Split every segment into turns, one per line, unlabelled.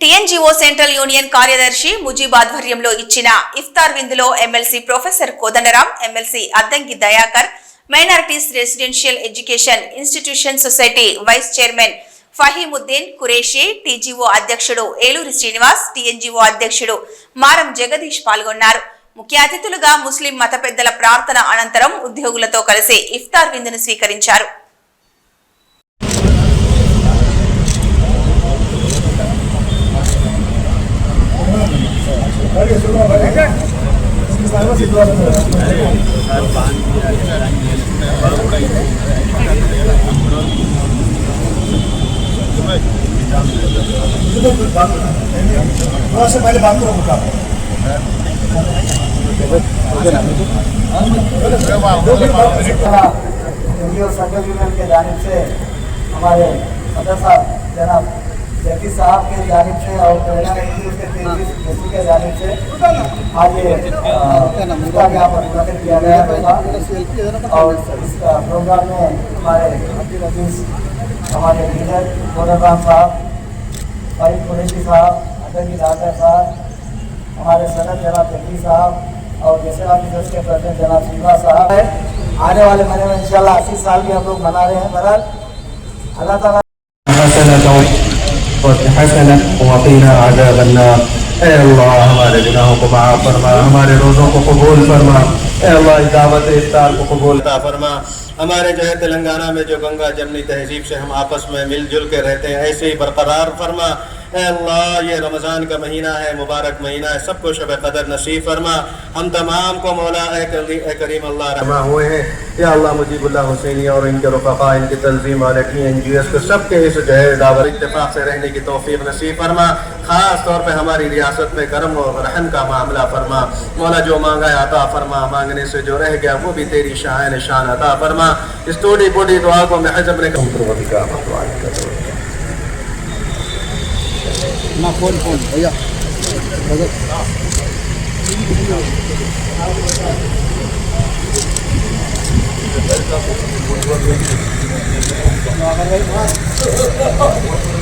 TNGO central union కార్యదర్శి ముజీబ్ ఆధ్వర్యంలో ఇచ్చిన ఇఫ్తార్ విందులో MLC professor Kodandaram MLC Addanki Dayakar minorities residential education institution society vice chairman Fahimuddin Qureshi TGO అధ్యక్షుడు Eluri Srinivas TNGO అధ్యక్షుడు మారం జగదీష్ పాల్గొన్నారు. ముఖ్య అతిథులుగా ముస్లిం మత పెద్దల ప్రార్థన అనంతరం ఉద్యోగులతో కలిసి ఇఫ్తార్ విందును స్వీకరించారు.
పైన کے جانب سے ہمارے صدر صاحب جناب جگی صاحب کے جانب سے اور کے جانب سے آج یہ یہاں پر منعقد کیا گیا تھا۔ اور اس پروگرام میں ہمارے عبد عزیز ہمارے لیڈر خان صاحب فائد قریشی صاحب ادبی راجہ صاحب، ہمارے صدر جناب جگی صاحب اور جیسے آفیسرس کے پریزیڈنٹ جناب سیوا صاحب ہے آنے والے مہینے میں انشاءاللہ اسی سال بھی ہم لوگ منا رہے ہیں۔ بہرحال، اللہ تعالیٰ
حسنة وقنا عذاب النار اے اللہ، ہمارے گناہوں کو معاف فرما، ہمارے روزوں کو قبول فرما۔ اے اللہ دعوت افطار کو قبول عطا فرما۔ ہمارے جو ہے تلنگانہ میں جو گنگا جمنی تہذیب سے ہم آپس میں مل جل کے رہتے ہیں، ایسے ہی برقرار فرما۔ اے اللہ، یہ رمضان کا مہینہ ہے، مبارک مہینہ ہے، سب کو شب قدر نصیب فرما۔ ہم تمام کو مولا اے کریم اللہ رحمہ ہوئے ہیں۔ یا اللہ، مجیب اللہ حسینی اور ان کے رفقا ان کی تنظیم والے ٹی این جی ایس کو سب کے اس جو ہے دعوت اتفاق سے رہنے کی توفیق نصیب فرما۔ خاص طور پہ ہماری ریاست میں کرم و رحم کا معاملہ فرما۔ مولا جو مانگا ہے عطا فرما۔ مانگنے سے جو رہ گیا وہ بھی تیری شاہ نشان عطا فرما۔ اس ٹوٹی پوٹی دعا کو mà ना
phone bây giờ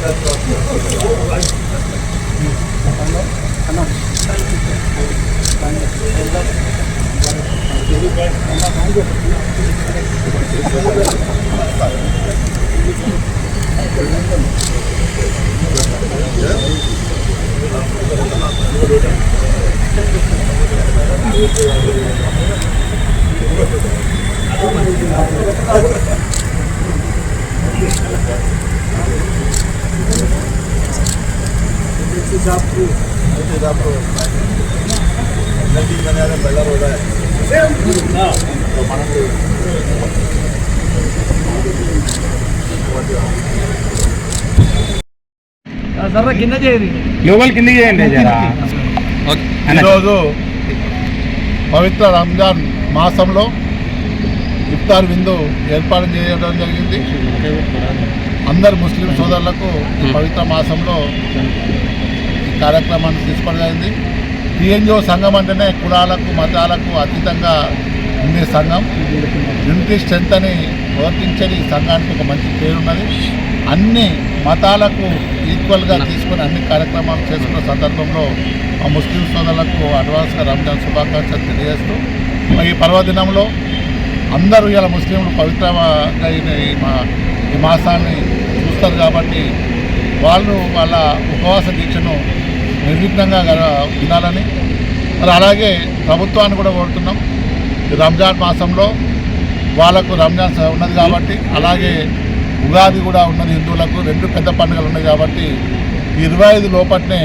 Thank you. చేయండి. కింద చేయండి
ఈరోజు పవిత్ర రంజాన్ మాసంలో ఇఫ్తార్ విందు ఏర్పాటు చేయడం జరిగింది. అందరు ముస్లిం సోదరులకు పవిత్ర మాసంలో ఈ కార్యక్రమాన్ని తీసుకోవడం జరిగింది టీఎన్జిఓ సంఘం అంటేనే కులాలకు మతాలకు అతీతంగా ఉండే సంఘం. యూనిటీ స్ట్రెంత్ అని ప్రవర్తించని ఈ సంఘానికి ఒక మంచి పేరు ఉన్నది అన్ని మతాలకు ఈక్వల్గా తీసుకొని అన్ని కార్యక్రమాలు చేసుకున్న సందర్భంలో మా ముస్లిం సోదరులకు అడ్వాన్స్గా రంజాన్ శుభాకాంక్షలు తెలియజేస్తూ ఈ పర్వదినంలో అందరూ ఇలా ముస్లింలు పవిత్రంగా అయిన ఈ మా ఈ మాసాన్ని చూస్తారు కాబట్టి వాళ్ళు వాళ్ళ ఉపవాస దీక్షను నిర్విఘ్నంగా గల- వినాలని. మరి అలాగే ప్రభుత్వాన్ని కూడా కోరుతున్నాం. ఈ రంజాన్ మాసంలో వాళ్ళకు రంజాన్ ఉన్నది కాబట్టి అలాగే ఉగాది కూడా ఉన్నది హిందువులకు రెండు పెద్ద పండుగలు ఉన్నాయి కాబట్టి ఇరవై ఐదు లోపట్నే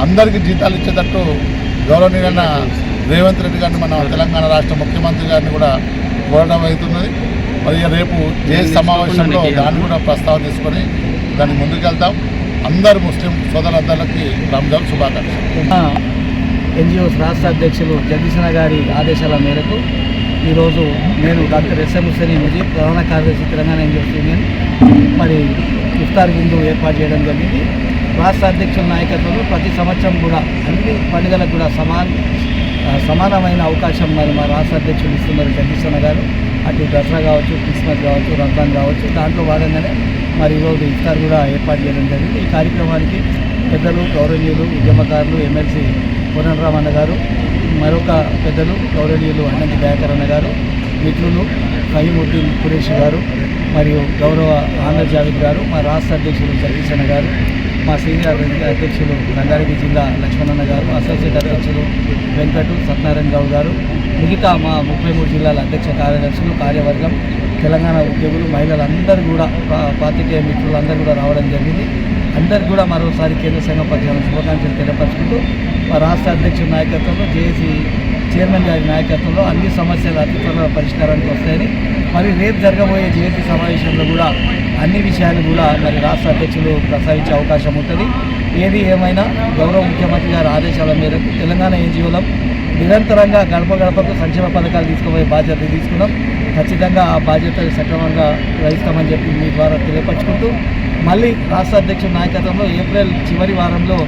అందరికీ జీతాలు ఇచ్చేటట్టు గౌరవనీయులైన రేవంత్ రెడ్డి గారిని మన తెలంగాణ రాష్ట్ర ముఖ్యమంత్రి గారిని కూడా కోరడం అవుతున్నది. మరి రేపు ఏ సమావేశంలో దాన్ని కూడా ప్రస్తావన తీసుకొని దాన్ని ముందుకెళ్తాం. అందరు ముస్లిం సోదరులందరికీ రంజాన్ శుభాకాంక్షలు.
ఎన్జిఓస్ రాష్ట్ర అధ్యక్షులు జగదీశన గారి ఆదేశాల మేరకు ఈరోజు నేను డాక్టర్ ఎస్ఎం హుసేని ముజీబ్ ప్రధాన కార్యదర్శి తెలంగాణ ఎన్జిఓస్ యూనియన్ మరి ఇఫ్తార్ విందు ఏర్పాటు చేయడం జరిగింది. రాష్ట్ర అధ్యక్షుల నాయకత్వంలో ప్రతి సంవత్సరం కూడా అన్ని పండుగలకు కూడా సమాన సమానమైన అవకాశం మరి మా రాష్ట్ర అధ్యక్షులు ఇస్తున్నారు జగదీశ్వర గారు. అటు దసరా కావచ్చు క్రిస్మస్ కావచ్చు రంజాన్ కావచ్చు దాంట్లో భాగంగానే మరి ఈరోజు ఇఫ్తార్ కూడా ఏర్పాటు చేయడం జరిగింది. ఈ కార్యక్రమానికి పెద్దలు గౌరవనీయులు ఉద్యమకారులు ఎమ్మెల్సీ కోదండరామన్న గారు మరొక పెద్దలు గౌరవనీయులు అన్నంది దయాకర్ అన్న గారు మిత్రులు ఫహీముద్దీన్ కురేష్ గారు మరియు గౌరవ ఆంధ్ర జావిద్ గారు మా రాష్ట్ర అధ్యక్షులు జగదీశన్న గారు మా సీనియర్ అధ్యక్షులు రంగారెడ్డి జిల్లా లక్ష్మణన్న గారు అసోసియేట్ అధ్యక్షులు వెంకటు సత్యనారాయణ గౌడ్ గారు మిగతా మా ముప్పై మూడు జిల్లాల అధ్యక్ష కార్యదర్శులు కార్యవర్గం తెలంగాణ ఉద్యోగులు మహిళలందరూ కూడా పాతికేయ మిత్రులు మిత్రులందరూ కూడా రావడం జరిగింది. అందరికి కూడా మరోసారి కేంద్ర సంఘం పక్షాన శుభాకాంక్షలు తెలియపరుచుకుంటూ మా రాష్ట్ర అధ్యక్షుల నాయకత్వంలో జేఏసీ చైర్మన్ గారి నాయకత్వంలో అన్ని సమస్యలు అతి త్వరలో పరిష్కారానికి వస్తాయని మరి రేపు జరగబోయే జేఏసీ సమావేశంలో కూడా అన్ని విషయాలు కూడా మరి రాష్ట్ర అధ్యక్షులు ప్రస్తావించే అవకాశం ఉంటుంది. ఏది ఏమైనా గౌరవ ముఖ్యమంత్రి గారి ఆదేశాల మేరకు తెలంగాణ ఎన్జిఓలం నిరంతరంగా గడప గడపకు సంక్షేమ పథకాలు తీసుకుపోయే బాధ్యత తీసుకున్నాం. ఖచ్చితంగా ఆ బాధ్యత సక్రమంగా వహిస్తామని చెప్పి మీ ద్వారా తెలియపరుచుకుంటూ మళ్ళీ రాష్ట్ర అధ్యక్షుడి నాయకత్వంలో ఏప్రిల్ చివరి వారంలో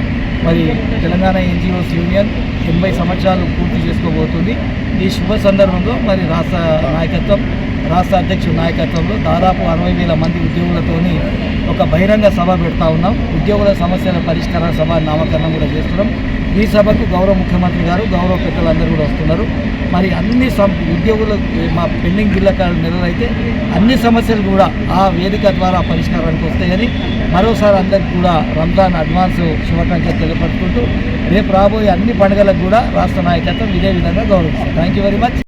మరి తెలంగాణ ఎన్జిఓస్ యూనియన్ ఎనభై సంవత్సరాలు పూర్తి చేసుకోబోతుంది. ఈ శుభ సందర్భంలో మరి రాష్ట్ర నాయకత్వం రాష్ట్ర అధ్యక్షుడి నాయకత్వంలో దాదాపు అరవై వేల మంది ఉద్యోగులతోని ఒక బహిరంగ సభ పెడతా ఉన్నాం. ఉద్యోగుల సమస్యల పరిష్కార సభ నామకరణం కూడా చేస్తున్నాం. ఈ సభకు గౌరవ ముఖ్యమంత్రి గారు గౌరవ పెద్దలందరూ కూడా వస్తున్నారు. మరి అన్ని సం ఉద్యోగులు మా పెండింగ్ బిల్లకాలు నెలలైతే అన్ని సమస్యలు కూడా ఆ వేదిక ద్వారా పరిష్కారానికి వస్తాయని మరోసారి అందరికీ కూడా రంజాన్ అడ్వాన్స్ శుభాకాంక్షలు తెలియపరుచుకుంటూ రేపు రాబోయే అన్ని పండుగలకు కూడా రాష్ట్ర నాయకత్వం ఇదే విధంగా గౌరవిస్తాం. Thank you very much